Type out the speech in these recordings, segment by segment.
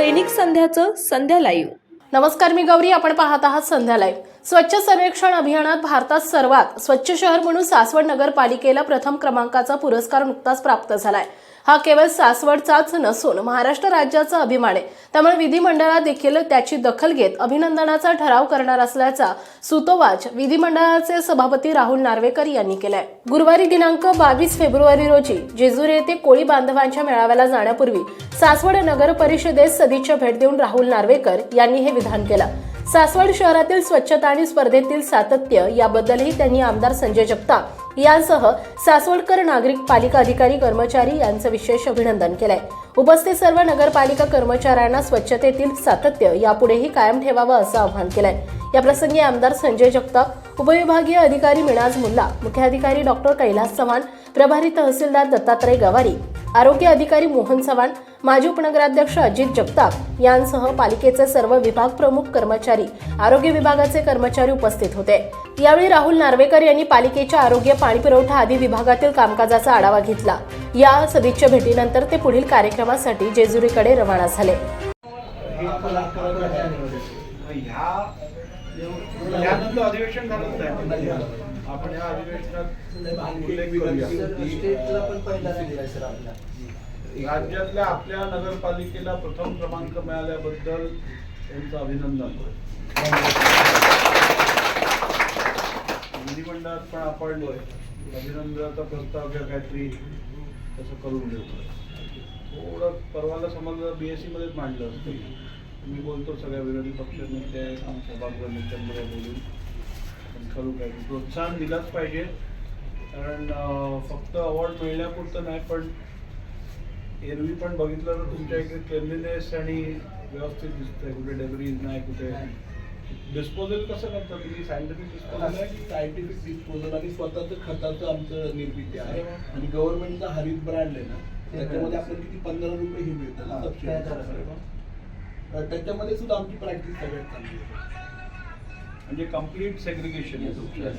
दैनिक संध्याचं संध्या live. नमस्कार मी गौरी आपण पाहत आहात संध्या लाईव्ह. स्वच्छ सर्वेक्षण अभियानात भारतात सर्वात स्वच्छ शहर म्हणून सासवड नगरपालिकेला प्रथम क्रमांकाचा पुरस्कार नुकताच प्राप्त झालाय. हा केवळ सासवडचाच नसून महाराष्ट्र राज्याचा अभिमान आहे. त्यामुळे विधिमंडळात देखील त्याची दखल घेत अभिनंदनाचा ठराव करणार असल्याचा सुतोवाच विधिमंडळाचे सभापती राहुल नार्वेकर यांनी केलाय. गुरुवारी दिनांक बावीस फेब्रुवारी रोजी जेजुरी येथे कोळी बांधवांच्या मेळाव्याला जाण्यापूर्वी सासवड नगर परिषदेस सदिच्छा भेट देऊन राहुल नार्वेकर यांनी हे विधान केलं. सासवड शहरातील स्वच्छता आणि स्पर्धेतील सातत्य याबद्दलही त्यांनी आमदार संजय जगताप यांसह सासवडकर नागरिक पालिका अधिकारी कर्मचारी यांचं विशेष अभिनंदन केलंय. उपस्थित सर्व नगरपालिका कर्मचाऱ्यांना स्वच्छतेतील सातत्य यापुढेही कायम ठेवावं असं आवाहन केलंय. याप्रसंगी आमदार संजय जगताप उपविभागीय अधिकारी मिनाज मुल्ला मुख्याधिकारी डॉक्टर कैलास चव्हाण प्रभारी तहसीलदार दत्तात्रय गवारी आरोग्य अधिकारी मोहन चव्हाण माजी उपनगराध्यक्ष अजित जगताप यांसह पालिकेचे सर्व विभाग प्रमुख कर्मचारी आरोग्य विभागाचे कर्मचारी उपस्थित होते यावेळी राहुल नार्वेकर यांनी पालिकेच्या आरोग्य पाणीपुरवठा आदी विभागातील कामकाजाचा आढावा घेतला या सदिच्छा भेटीनंतर ते पुढील कार्यक्रमासाठी जेजुरीकडे रवाना झाले अधिवेशन आपण या अधिवेशनात उल्लेख करूया. राज्यातल्या आपल्या नगरपालिकेला प्रथम क्रमांक मिळाल्याबद्दल त्यांचं अभिनंदन. विधिमंडळात पण आपण अभिनंदनाचा प्रस्ताव किंवा काहीतरी तसं करून घेऊ थोडं परवाला समजलं बीएससी मध्येच मांडलं असतं. मी बोलतो सगळ्या विरोधी पक्ष नेते सभागृह नेत्यांमध्ये बोलून. काय प्रोत्साहन दिलंच पाहिजे. कारण फक्त अवॉर्ड मिळण्यापुरतं नाही पण एरवी पण बघितलं तर तुमच्या इकडे क्लेनलीनेस आणि व्यवस्थित दिसतंय. कुठे डेब्रीज नाही कुठे डिस्पोजल कसं करता तुम्ही? सायंटिफिक डिस्पोजल आहे की सायंटिफिक डिस्पोजल आणि स्वतःचं खताचं आमचं निर्मिती आहे. आणि गव्हर्नमेंटचा हरित ब्रँड आहे ना त्याच्यामध्ये आपल्याला किती पंधरा रुपये हे मिळतं ना सबसिडी अं, त्याच्यामध्ये सुद्धा आमची प्रॅक्टिस सगळ्यात चांगली आहे. म्हणजे कंप्लीट सेग्रिगेशन आहे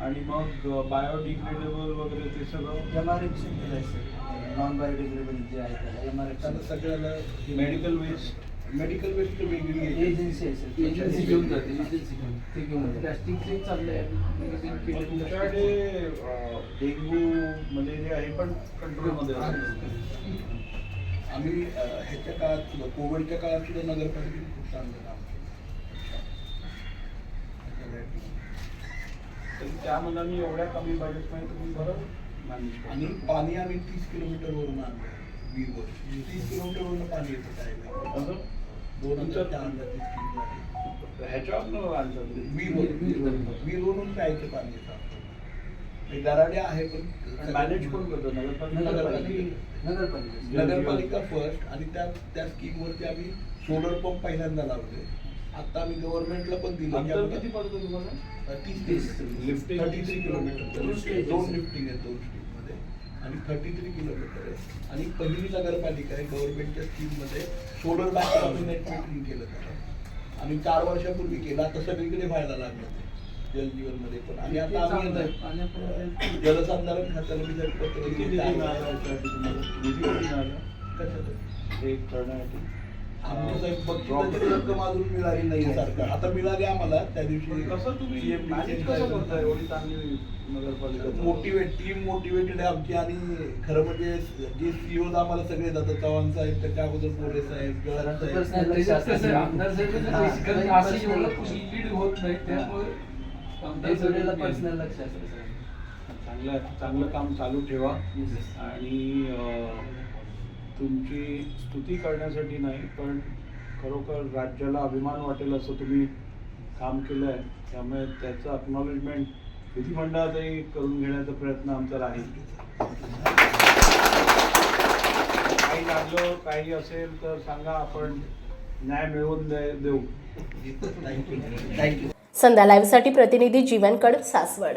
आणि मग बायोडिग्रेडेबल वगैरे ते सगळं? एमआरएफसी केलं आहे सर नॉन बायोडिग्रेडेबल जे आहे त्याला त्याला एमआरएफसी सगळ्याला मेडिकल वेस्ट मेडिकल वेस्ट वेगळी आहे. एजन्सी आहे सर एजन्सी घेऊन जाते. एजन्सी घेऊन. ते घेऊन जाते. प्लास्टिकचे चालले मग तुमच्याकडे डेंग्यू मलेरिया हे पण कंट्रोलमध्ये आम्ही ह्याच्या काळात सुद्धा कोविडच्या काळात सुद्धा नगरपालिकेने खूप चांगलं काम केलं तरी त्या मनाने एवढ्या कमी बजेटमध्ये तुम्ही बरं मॅनेज आणि पाणी आम्ही तीस किलोमीटरवरून आणलं वीरवर तीस किलोमीटरवरून पाणी येतं काय असं दोन हजार चार हजार तीस किलोमीटर ह्याच्यावर आणलं तुम्ही? वीरवरून वीरवरून प्यायचं पाणी येतं हे गराडे आहे पण मॅनेज कोण करतं? नगरपालिका? नगरपालिका. नगरपालिका. नगरपालिका फर्स्ट आणि त्या त्या स्कीमवरती आम्ही सोलर पंप पहिल्यांदा लावले. आता आम्ही गव्हर्नमेंटला पण दिलं. की अंतर आम्हाला- किती पडतं तुम्हाला? तीस तीस. लिफ्टिंग थर्टी थ्री किलोमीटर दोन दोन. लिफ्टिंग आहेत दोन आणि थर्टी थ्री किलोमीटर आहे आणि पहिली नगरपालिका आहे गव्हर्नमेंटच्या स्कीममध्ये सोलर बॅक आम्ही नेट मीटरिंग केलं त्याला. आम्ही चार वर्षापूर्वी केलं. आता सगळीकडे व्हायला लागलं ते जलजीवनमध्ये पण. आणि आता आम्ही आता जलसंधारण खात्याला मी जर पत्र किती दिलं, मिळाला तुम्हाला? मिळाला कशाचं? हे करण्यासाठी. रक्कम अजून मिळाली नाही सरकार. आता मिळाली आम्हाला त्या दिवशी कसं तुम्ही कसं करता एवढी चांगली नगरपालिका मोटिवेट टीम मोटिवेटेड आहे आमची आणि खरं म्हणजे जे सीओ आम्हाला सगळे जातात चव्हाण साहेब त्याच्या अगोदर पोरे साहेब पर्सनल लक्ष असतं आमदार साहेब असं एवढं लीड होत नाही त्यामुळे आमदार साहेबांना पर्सनल लक्ष असतं सर चांगलं चांगलं काम चालू ठेवा. आणि तुमची स्तुती करण्यासाठी नाही पण खरोखर राज्याला अभिमान वाटेल असं तुम्ही काम केलं आहे. त्यामुळे त्याचं अक्नॉलेजमेंट विधिमंडळातही करून घेण्याचा प्रयत्न आमचा राहील. काही लागलं काही असेल तर सांगा आपण न्याय मिळवून दे देऊ. संध्या लाईव्हसाठी प्रतिनिधी जीवनकड सासवड.